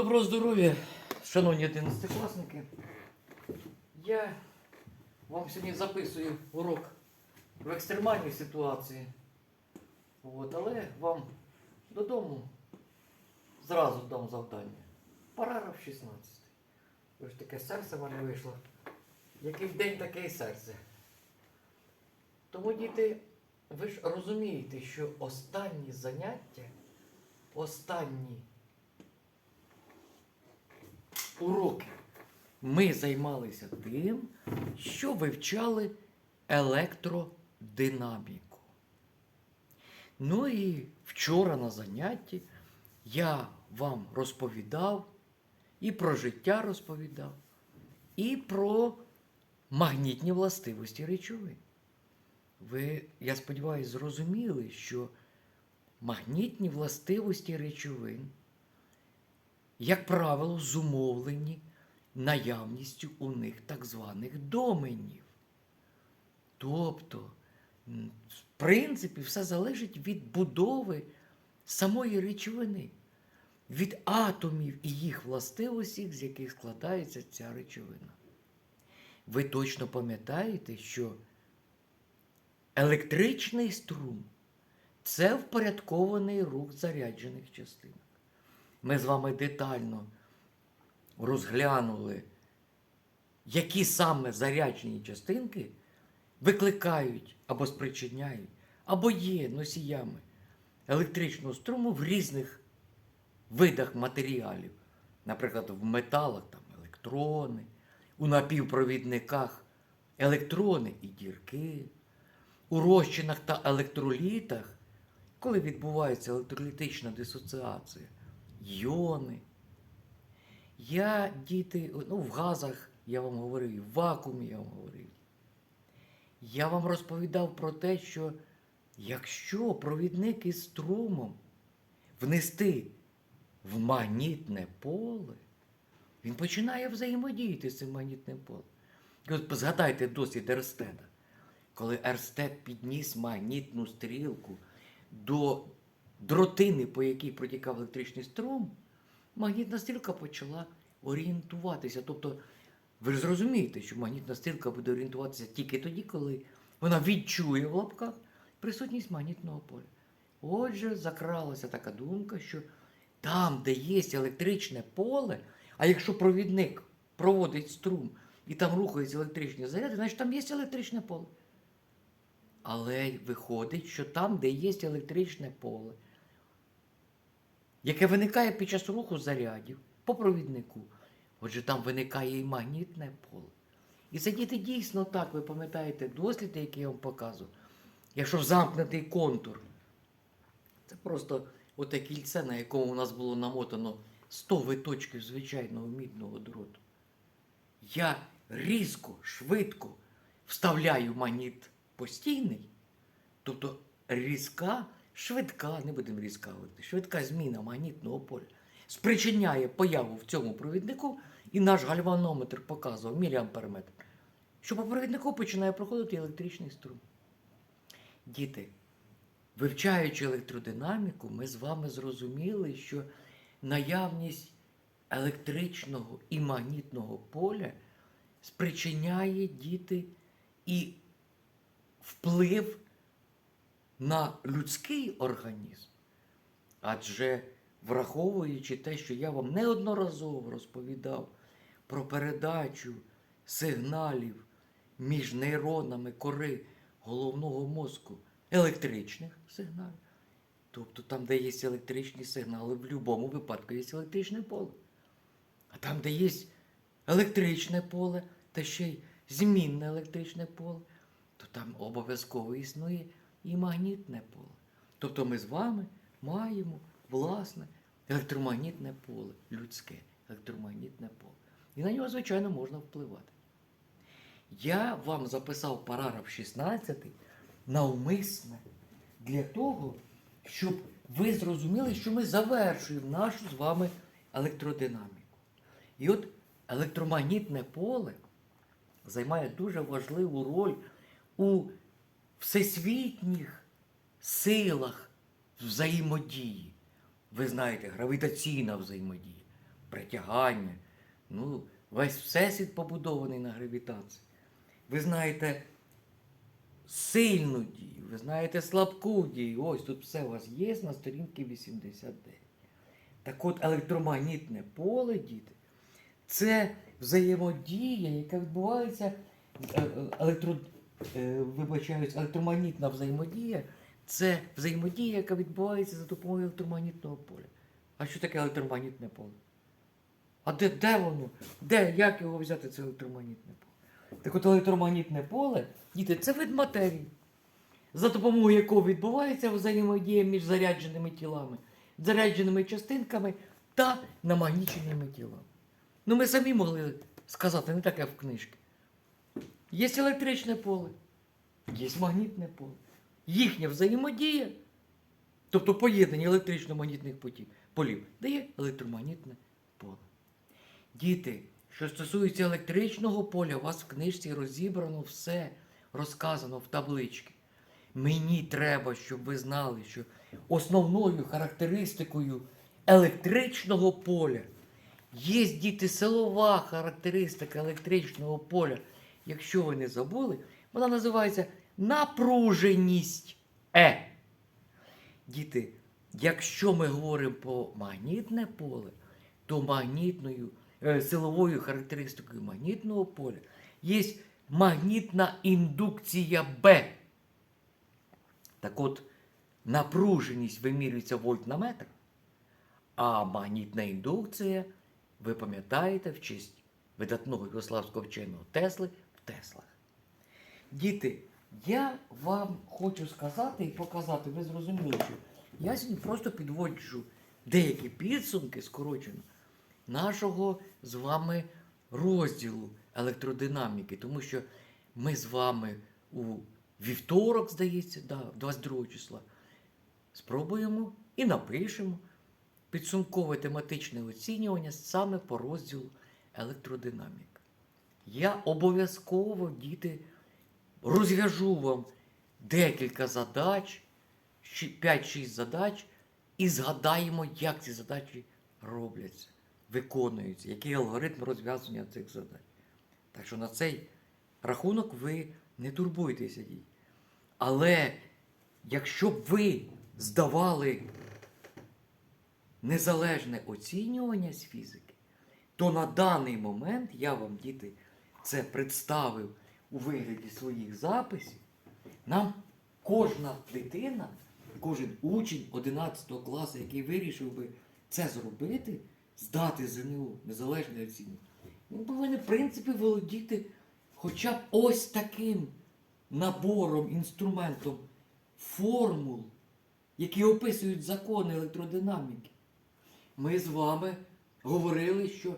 Доброго здоров'я, шановні одинадцятикласники. Я вам сьогодні записую урок в екстремальній ситуації. От, але вам додому зразу дам завдання. Параграф 16. Ось таке серце в мене вийшло. Який день, таке і серце. Тому, діти, ви ж розумієте, що останні заняття, останні уроки ми займалися тим, що вивчали електродинаміку. Ну і вчора на занятті я вам розповідав і про життя розповідав, і про магнітні властивості речовин. Ви, я сподіваюся, зрозуміли, що магнітні властивості речовин як правило, зумовлені наявністю у них так званих доменів. Тобто, в принципі, все залежить від будови самої речовини, від атомів і їх властивостей, з яких складається ця речовина. Ви точно пам'ятаєте, що електричний струм це впорядкований рух заряджених частинок. Ми з вами детально розглянули, які саме заряджені частинки викликають або спричиняють, або є носіями електричного струму в різних видах матеріалів. Наприклад, в металах там електрони, у напівпровідниках електрони і дірки, у розчинах та електролітах, коли відбувається електролітична дисоціація йони. Я, діти, ну, в газах я вам говорив, в вакуумі я вам говорив. Я вам розповідав про те, що якщо провідник із струмом внести в магнітне поле, він починає взаємодіяти з цим магнітним полем. І от згадайте досвід Ерстеда, коли Ерстед підніс магнітну стрілку до дротини, по якій протікав електричний струм, магнітна стрілка почала орієнтуватися. Тобто, ви зрозумієте, що магнітна стрілка буде орієнтуватися тільки тоді, коли вона відчує в лапках присутність магнітного поля. Отже, закралася така думка, що там, де є електричне поле, а якщо провідник проводить струм і там рухаються електричні заряди, значить там є електричне поле. Але виходить, що там, де є електричне поле, яке виникає під час руху зарядів по провіднику. Отже, там виникає і магнітне поле. І це діти дійсно так, ви пам'ятаєте досліди, які я вам показував. Якщо замкнутий контур, це просто оте кільце, на якому у нас було намотано 100 виточків звичайного мідного дроту. Я різко, швидко вставляю магніт постійний, тобто різка швидка, не будемо різка говорити, швидка зміна магнітного поля спричиняє появу в цьому провіднику, і наш гальванометр показував міліамперметр, що по провіднику починає проходити електричний струм. Діти, вивчаючи електродинаміку, ми з вами зрозуміли, що наявність електричного і магнітного поля спричиняє діти і вплив на людський організм. Адже враховуючи те, що я вам неодноразово розповідав про передачу сигналів між нейронами кори головного мозку, електричних сигналів, тобто там, де є електричні сигнали, в будь-якому випадку є електричне поле. А там, де є електричне поле, та ще й змінне електричне поле, то там обов'язково існує і магнітне поле. Тобто ми з вами маємо власне електромагнітне поле, людське електромагнітне поле. І на нього, звичайно, можна впливати. Я вам записав параграф 16 навмисне для того, щоб ви зрозуміли, що ми завершуємо нашу з вами електродинаміку. І от електромагнітне поле займає дуже важливу роль у всесвітніх силах взаємодії. Ви знаєте, гравітаційна взаємодія, притягання. Ну, весь всесвіт побудований на гравітації. Ви знаєте сильну дію, ви знаєте слабку дію. Ось тут все у вас є на сторінці 89. Так от електромагнітне поле, діти, це взаємодія, яка відбувається, е, е, електро, вибачаюсь, електромагнітна взаємодія. Це взаємодія, яка відбувається за допомогою електромагнітного поля. А що таке електромагнітне поле? А де, де воно? Де? Як його взяти, це електромагнітне поле? Так от електромагнітне поле, діти, це вид матерії, за допомогою якого відбувається взаємодія між зарядженими тілами, зарядженими частинками та намагніченими тілами. Ну ми самі могли сказати, не таке в книжці. Є електричне поле, є магнітне поле. Їхня взаємодія, тобто поєднання електрично-магнітних полів, дає електромагнітне поле. Діти, що стосується електричного поля, у вас в книжці розібрано все, розказано в табличці. Мені треба, щоб ви знали, що основною характеристикою електричного поля є діти силова характеристика електричного поля. Якщо ви не забули, вона називається напруженість Е. Діти, якщо ми говоримо про магнітне поле, то магнітною, е, силовою характеристикою магнітного поля є магнітна індукція Б. Так от, напруженість вимірюється вольт на метр, а магнітна індукція, ви пам'ятаєте, в честь видатного югославського вченого Тесли Теслах. Діти, я вам хочу сказати і показати, ви зрозуміли, що я сьогодні просто підводжу деякі підсумки скорочено нашого з вами розділу електродинаміки, тому що ми з вами у вівторок, здається, да, 22 числа, спробуємо і напишемо підсумкове тематичне оцінювання саме по розділу електродинаміка. Я обов'язково, діти, розв'яжу вам декілька задач, 5-6 задач, і згадаємо, як ці задачі робляться, виконуються, який алгоритм розв'язання цих задач. Так що на цей рахунок ви не турбуйтеся дій. Але якщо б ви здавали незалежне оцінювання з фізики, то на даний момент я вам, діти, це представив у вигляді своїх записів. Нам кожна дитина, кожен учень 11 класу, який вирішив би це зробити, здати ЗНО незалежне оцінювання, він повинен, в принципі, володіти хоча б ось таким набором, інструментом формул, які описують закони електродинаміки. Ми з вами говорили, що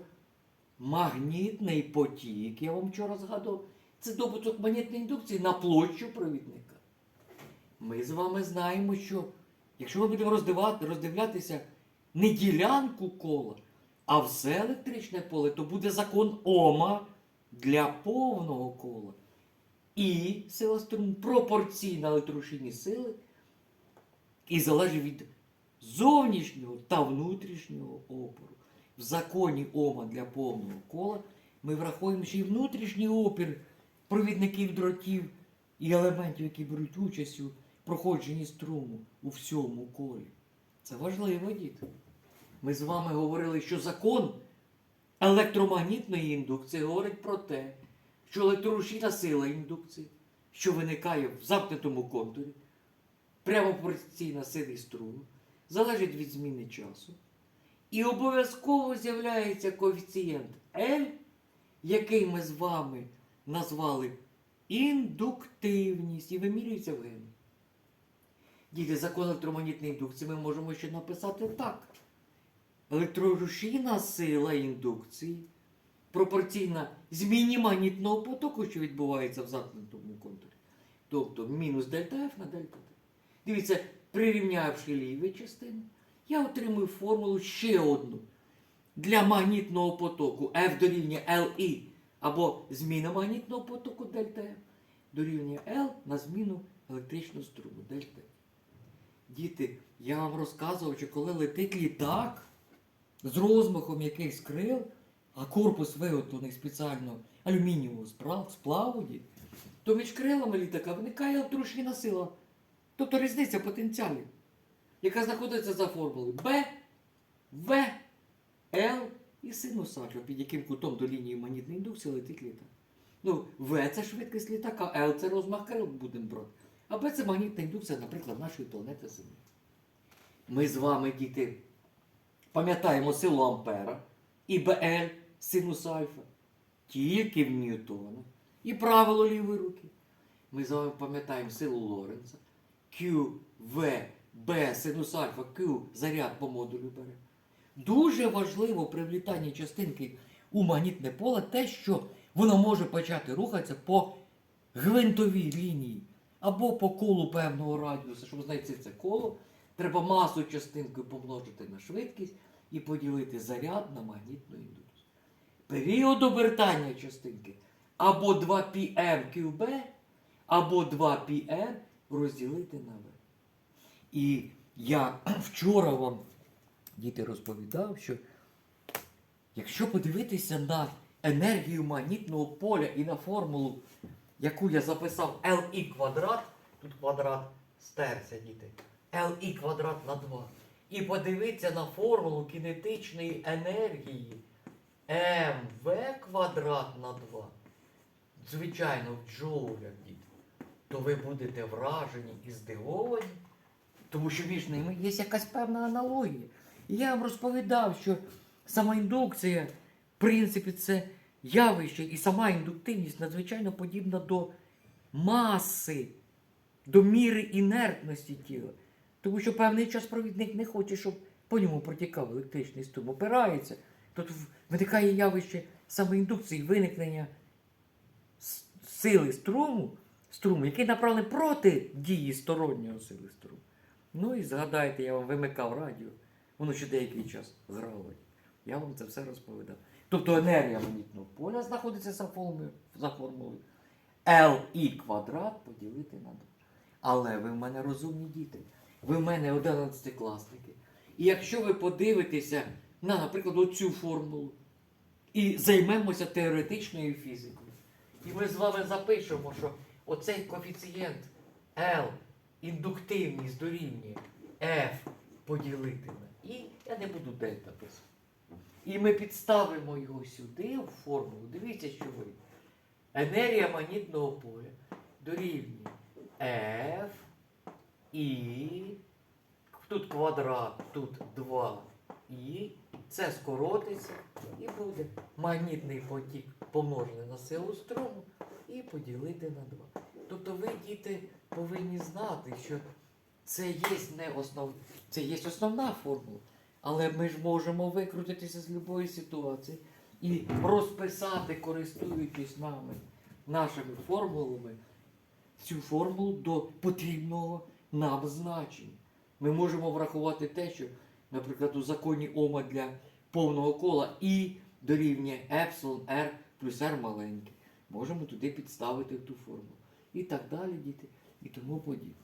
магнітний потік, я вам вчора згадував, це добуток магнітної індукції на площу провідника. Ми з вами знаємо, що якщо ми будемо роздивлятися не ділянку кола, а все електричне поле, то буде закон Ома для повного кола. І сила струму пропорційна електрорушійній сили і залежить від зовнішнього та внутрішнього опору. В законі Ома для повного кола ми враховуємо ще й внутрішній опір провідників дротів і елементів, які беруть участь у проходженні струму у всьому колі. Це важливо, діти. Ми з вами говорили, що закон електромагнітної індукції говорить про те, що електрорушійна сила індукції, що виникає в замкнутому контурі, прямо пропорційна силі струму, залежить від зміни часу. І обов'язково з'являється коефіцієнт L, який ми з вами назвали індуктивність і вимірюється в гені. Діти, закон електромагнітної індукції ми можемо ще написати так. Електрорушійна сила індукції пропорційна зміні магнітного потоку, що відбувається в замкнутому контурі. Тобто мінус дельта F на дельта T. Дивіться, прирівнявши ліві частини, я отримую формулу ще одну. Для магнітного потоку F дорівнює LI або зміна магнітного потоку дельта F дорівнює L на зміну електричного струму дельта. Діти, я вам розказував, що коли летить літак, з розмахом якихось крил, а корпус виготовлений спеціально алюмінієвого сплаву, то між крилами літака виникає електрична сила. Тобто різниця потенціалів, яка знаходиться за формулою Б, В, Л і синус альфа, під яким кутом до лінії магнітної індукції летить літак. Ну, В це швидкість літака, Л це розмах крил будемо брати. А Б це магнітна індукція, наприклад, нашої планети Землі. Ми з вами, діти, пам'ятаємо силу Ампера і БЛ синус альфа. Тільки в Ньютона. І правило лівої руки. Ми з вами пам'ятаємо силу Лоренца. Q, V, B, синус альфа, Q заряд по модулю бере. Дуже важливо при влітанні частинки у магнітне поле те, що воно може почати рухатися по гвинтовій лінії або по колу певного радіуса. Щоб знайти це коло, треба масу частинки помножити на швидкість і поділити заряд на магнітну індукцію. Період обертання частинки або 2πm QB, або 2πr розділити на V. І я вчора вам, діти, розповідав, що якщо подивитися на енергію магнітного поля і на формулу, яку я записав LI квадрат, тут квадрат стерся, діти, LI квадрат на 2. І подивитися на формулу кінетичної енергії МВ квадрат на 2. Звичайно, в джоулях, діти то ви будете вражені і здивовані, тому що між ними є якась певна аналогія. І я вам розповідав, що сама індукція, в принципі, це явище і сама індуктивність надзвичайно подібна до маси, до міри інертності тіла. Тому що певний час провідник не хоче, щоб по ньому протікав електричний струм, опирається. Тут виникає явище самоіндукції, виникнення сили струму, струму, який направлений проти дії стороннього сили струму. Ну і згадайте, я вам вимикав радіо, воно ще деякий час грало. Я вам це все розповідав. Тобто енергія магнітного поля знаходиться за формулою, за формулою LI квадрат поділити на 2. Але ви в мене розумні діти. Ви в мене 11-класники. І якщо ви подивитеся на, наприклад, оцю формулу і займемося теоретичною фізикою, і ми з вами запишемо, що оцей коефіцієнт L, індуктивність дорівнює F поділити на І, я не буду дельта писати. І ми підставимо його сюди, в формулу. Дивіться, що вийде. Енергія магнітного поля дорівнює F і тут квадрат, тут 2 і це скоротиться і буде магнітний потік помножений на силу струму і поділити на 2. Тобто ви, діти, повинні знати, що це є не основ... це є основна формула, але ми ж можемо викрутитися з будь-якої ситуації і розписати, користуючись нами, нашими формулами, цю формулу до потрібного нам значення. Ми можемо врахувати те, що, наприклад, у законі Ома для повного кола І дорівнює епсилон R плюс R маленький. Можемо туди підставити ту формулу. І так далі, діти, і тому подібне.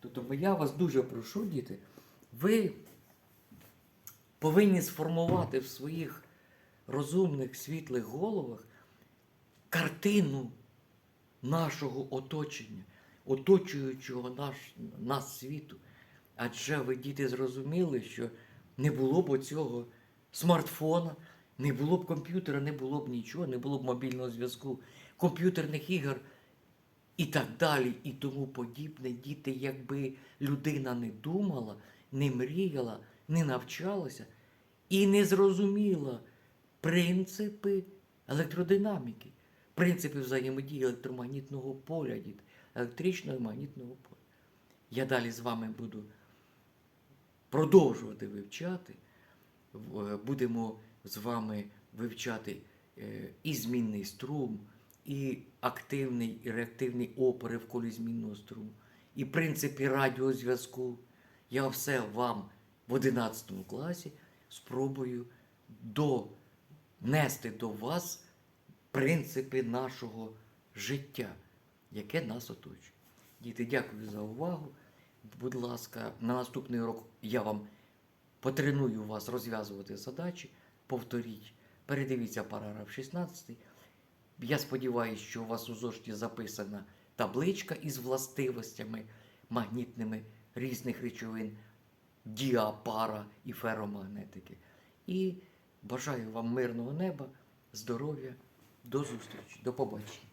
Тобто я вас дуже прошу, діти, ви повинні сформувати в своїх розумних світлих головах картину нашого оточення, оточуючого наш, нас світу. Адже ви, діти, зрозуміли, що не було б оцього смартфона, не було б комп'ютера, не було б нічого, не було б мобільного зв'язку, комп'ютерних ігор і так далі, і тому подібне. Діти, якби людина не думала, не мріяла, не навчалася і не зрозуміла принципи електродинаміки, принципи взаємодії електромагнітного поля, діти, електричного і магнітного поля. Я далі з вами буду продовжувати вивчати. Будемо з вами вивчати е, і змінний струм, і активний і реактивний опори в колі змінного струму, і принципи радіозв'язку. Я все вам в 11 класі спробую донести до вас принципи нашого життя, яке нас оточує. Діти, дякую за увагу. Будь ласка, на наступний урок я вам потреную вас розв'язувати задачі, повторіть, передивіться параграф 16. Я сподіваюся, що у вас у зошиті записана табличка із властивостями магнітними різних речовин, діапара і феромагнетики. І бажаю вам мирного неба, здоров'я, до зустрічі, до побачення.